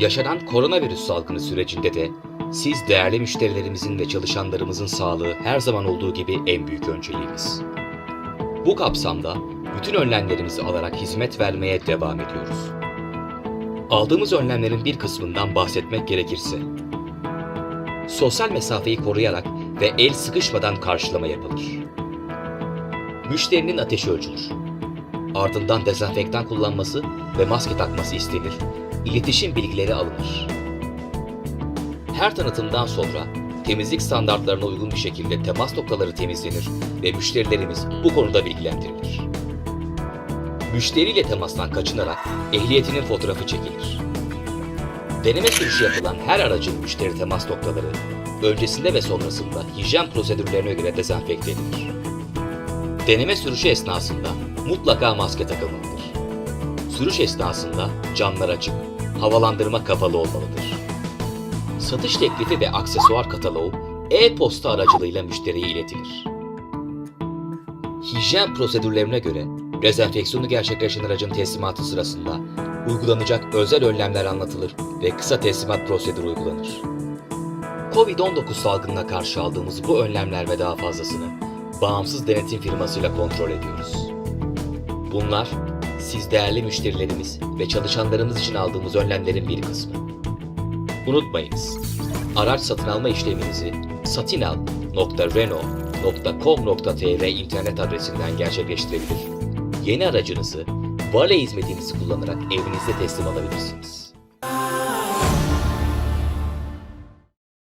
Yaşanan koronavirüs salgını sürecinde de siz değerli müşterilerimizin ve çalışanlarımızın sağlığı her zaman olduğu gibi en büyük önceliğimiz. Bu kapsamda bütün önlemlerimizi alarak hizmet vermeye devam ediyoruz. Aldığımız önlemlerin bir kısmından bahsetmek gerekirse, sosyal mesafeyi koruyarak ve el sıkışmadan karşılama yapılır. Müşterinin ateşi ölçülür. Ardından dezenfektan kullanması ve maske takması istenir. İletişim bilgileri alınır. Her tanıtımdan sonra temizlik standartlarına uygun bir şekilde temas noktaları temizlenir ve müşterilerimiz bu konuda bilgilendirilir. Müşteriyle temastan kaçınarak ehliyetinin fotoğrafı çekilir. Deneme sürüşü yapılan her aracın müşteri temas noktaları öncesinde ve sonrasında hijyen prosedürlerine göre dezenfekte edilir. Deneme sürüşü esnasında mutlaka maske takılmalıdır. Sürüş esnasında camlar açık, havalandırma kapalı olmalıdır. Satış teklifi ve aksesuar kataloğu e-posta aracılığıyla müşteriye iletilir. Hijyen prosedürlerine göre dezenfeksiyonu gerçekleşen aracın teslimatı sırasında uygulanacak özel önlemler anlatılır ve kısa teslimat prosedürü uygulanır. Covid-19 salgınına karşı aldığımız bu önlemler ve daha fazlasını bağımsız denetim firmasıyla kontrol ediyoruz. Bunlar siz değerli müşterilerimiz ve çalışanlarımız için aldığımız önlemlerin bir kısmı. Unutmayınız, araç satın alma işleminizi satinal.renault.com.tr internet adresinden gerçekleştirebilir. Yeni aracınızı vale hizmetinizi kullanarak evinizde teslim alabilirsiniz.